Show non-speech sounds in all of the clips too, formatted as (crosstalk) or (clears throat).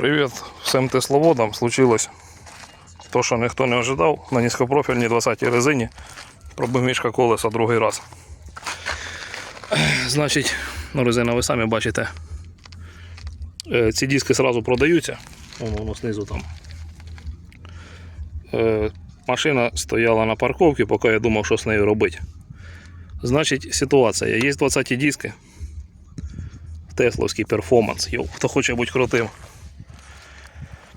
Привіт всім тесловодам. Случилось то, що ніхто не ожидав. На низькопрофільній 20-й резині пробив мішка колеса другий раз. Значить, ну, резина ви самі бачите. Е, Ці диски одразу продаються. Воно, воно знизу там. Е, Машина стояла на парковці, поки я думав, що з нею робити. Значить, ситуація. Є 20 диски. Тесловський перформанс. Йоу, хто хоче бути крутим.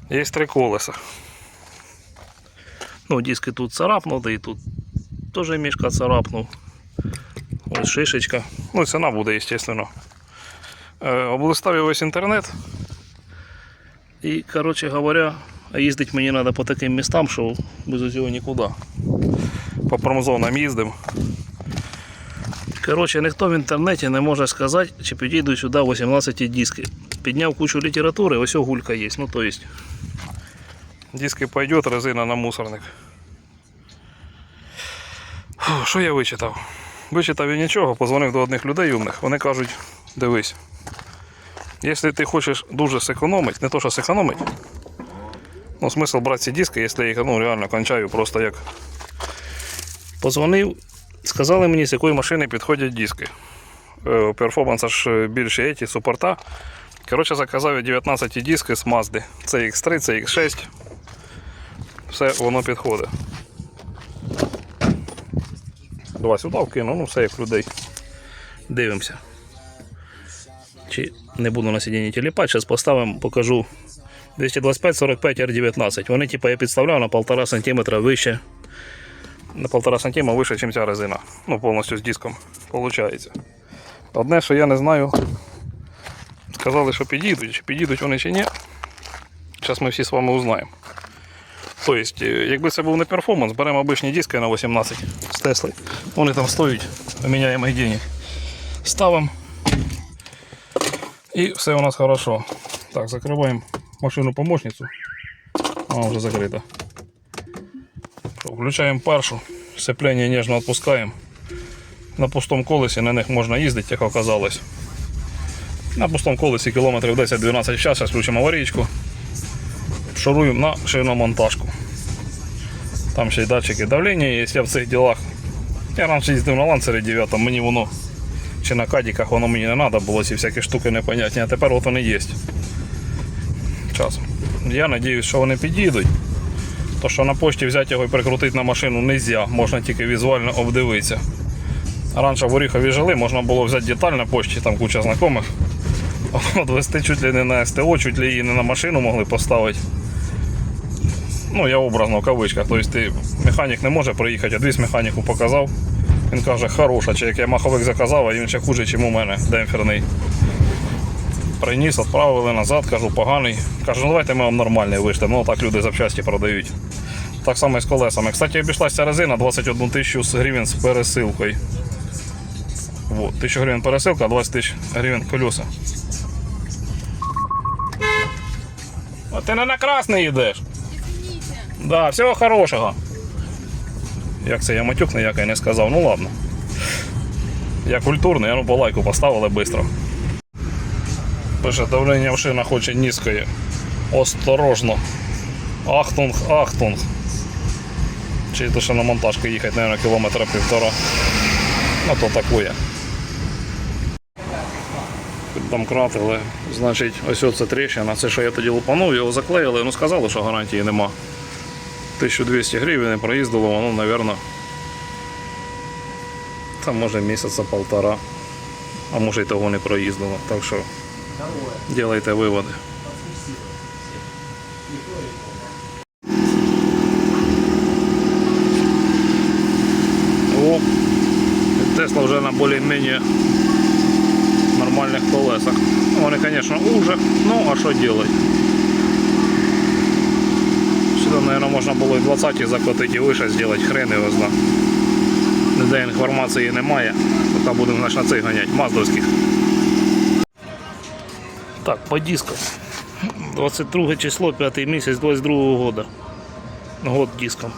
Є три колеса. Ну, диски тут царапнуті, і тут теж мішка царапнув. Ось шишечка. Ну, і ціна буде, звісно. Е, облистав весь інтернет. І, коротше говоря, їздити мені треба по таким містам, що без цього нікуди. По промзонам їздимо. Коротше, ніхто в інтернеті не може сказати, чи підійдуть сюди 18 диски. Підняв кучу літератури, ось гулька є. Ну, то есть. Диски пойдет, резина на мусорник. Що я вичитав? Вичитав я нічого, позвонив до одних людей умних. Вони кажуть, дивись. Якщо ти хочеш дуже зекономити, не то що зекономити, ну смисл брати ці диски, якщо я їх ну, реально кончаю просто як. Позвонив, сказали мені, з якої машини підходять диски. Е, У перформанса ж більше ці супорта. Коротше, заказав я 19 диски з Mazda. Це X3, це X6. Все воно підходить. Давай сюди вкину, ну все як людей. Дивимося. Чи не буду на сидінні тіліпати, зараз поставимо, покажу 225-45 R19. Вони, типу, я підставляв на 1,5 см вище. На 1,5 см вище, ніж ця резина. Ну, повністю з диском. Получається. Одне, що я не знаю. Сказали, що підійдуть, чи підійдуть вони чи ні. Зараз ми всі з вами узнаємо. Тобто, якби це був не перформанс, беремо обичні диски на 18 з Тесли. Вони там стоять, міняємо їх. Ставимо. І все у нас хорошо. Так, закриваємо машину помощницю. Вона вже закрита. Включаємо першу, сцеплення ніжно відпускаємо. На пустому колесі на них можна їздити, як оказалось. На пустому колесі кілометрів 10-12 в час, зараз включимо аварійку. Шуруємо на шиномонтажку. Там ще й датчики давлення є, я в цих ділах. Я раніше їздив на ланцері 9, мені воно чи на кадіках воно мені не треба було, ці всякі штуки непонятні, а тепер от вони є. Час. Я сподіваюся, що вони підійдуть. То що на пошті взяти його і прикрутити на машину не можна, можна тільки візуально обдивитися. Раніше в Оріхові жили, можна було взяти деталь на пошті, там куча знайомих. (laughs) Отвезти чуть ли не на СТО, чуть ли її не на машину могли поставити. Ну, я образно в кавичках. Тобто ти, механік не може приїхати, адвіз механіку показав. Він каже, хороша, чи як я маховик заказав, а він ще хуже, ніж у мене, демпферний. Приніс, відправили назад, кажу, поганий. Кажу, ну давайте ми вам нормальний вишлемо. Ну так люди запчасті продають. Так само і з колесами. Кстати, обійшлася резина 21 тисячу гривень з пересилкою. Вот, 1000 гривень пересилка, 20 тисяч гривень колеса. А ти не на красний йдеш. Да, всього хорошого. Як це я матюк ніякий не сказав, ну ладно. Я культурний, я ну по лайку поставили швидко. Пише, давлення в шинах очень низкое. Осторожно. Ахтунг, ахтунг. Чи то ще на монтажку їхати, мабуть, кілометра півтора. Ну то такує. Там кратили. Значить, ось оце тріщина. Це що я тоді лупанув, його заклеїли, ну сказали, що гарантії нема. 1200 гривень проїздило, воно, мабуть, там може місяця полтора, а може і того не проїздило. Так що делайте виводи. Тесла вже на більш-менш нормальних колесах. Ну, Вони, звісно, уже, ну а що делать? Сюди, мабуть, можна було і 20 закотити і вище зробити, хрен його зна. Ніде інформації немає, поки будемо значить, на цих ганяти, маздовських. Так, по дискам. 22 число, 5 місяць 22 года. Год диском.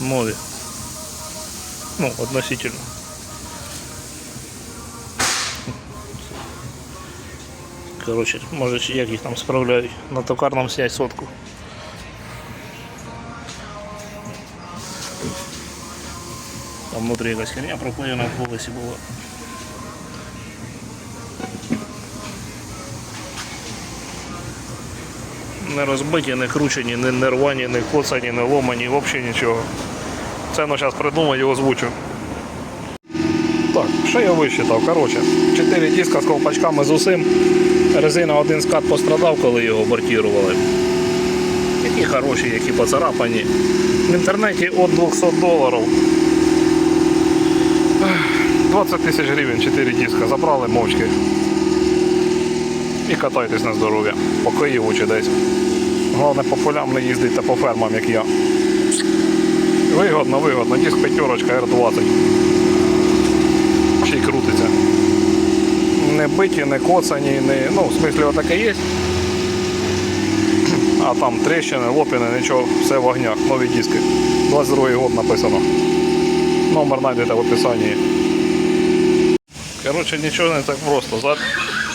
Нові. Ну, относительно. Коротше, може як їх там справляють. На токарному сядь сотку. Там внутрі якась херня проклеєна в колесі була. Не розбиті, не кручені, не, не рвані, не коцані, не ломані, взагалі нічого. Це ну зараз придумаю і озвучу. Так, що я висчитав? Коротше, 4 диска з ковпачками з усім. Резина один скат пострадав, коли його бортірували. Які хороші, які поцарапані. В інтернеті від 200 доларів. 20 тисяч гривень 4 диска. Забрали мовчки. І катайтесь на здоров'я. По Києву чи десь. Головне по полям не їздити та по фермам, як я. Вигодно, вигодно. Диск п'ятерочка R20. Ще й крутиться. Не биті, не коцані, не. Ну, в смислі отаке є. А там тріщини, лопіни, нічого, все в огнях, нові диски. 22 год написано. Номер знайдете в описанні. Коротше, нічого не так просто. Зад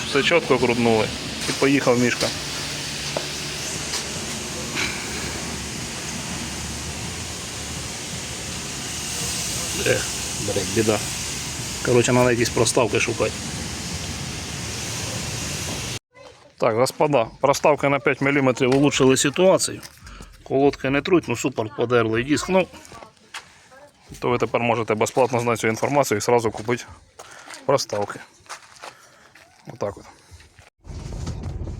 все чітко крутнули. І поїхав мішка. Ех, блядь, біда. Коротше, треба якісь проставки шукати. Так, господа, проставки на 5 мм улучшили ситуацію. Колодки не труть, ну супер подерли диск. Ну, то ви тепер можете безплатно знати цю інформацію і одразу купити проставки. Отак от.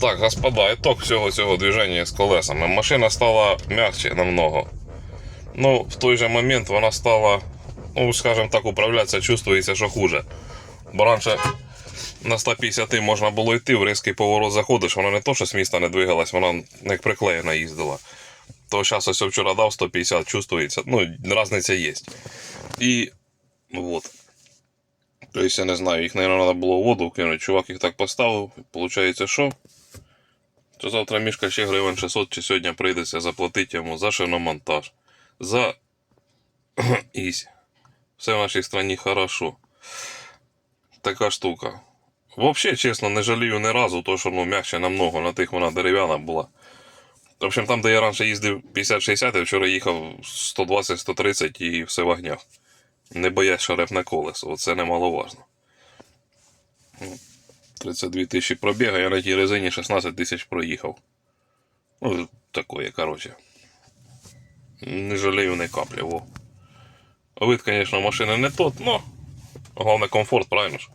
Так, господа, итог всього цього движення з колесами. Машина стала м'якче намного. Ну, в той же момент вона стала, ну, скажімо так, управлятися чувствується, що хуже. Бо раніше на 150 можна було йти, в різкий поворот заходиш, вона не то, що з міста не двигалась, вона як приклеєна їздила. То зараз ось вчора дав 150, чувствується, ну, різниця є. І от. Тобто, я не знаю, їх, мабуть, треба було в воду кинути. Чувак їх так поставив. Получається, що? То завтра мішка ще гривень 600, чи сьогодні прийдеться заплатити йому за шиномонтаж. За (clears throat) ісь. Все в нашій страні хорошо. Така штука. Взагалі, чесно, не жалію ні разу, то що ну, м'якше намного, на тих вона дерев'яна була. В общем, там, де я раніше їздив 50-60, я вчора їхав 120-130 і все в огнях. Не боясь шарепне колесо, оце немаловажно. 32 тисячі пробіга, я на тій резині 16 тисяч проїхав. Ну, такое, короче. Не жалею ні каплі, во. Вид, звісно, машини не тот, но головне комфорт, правильно ж?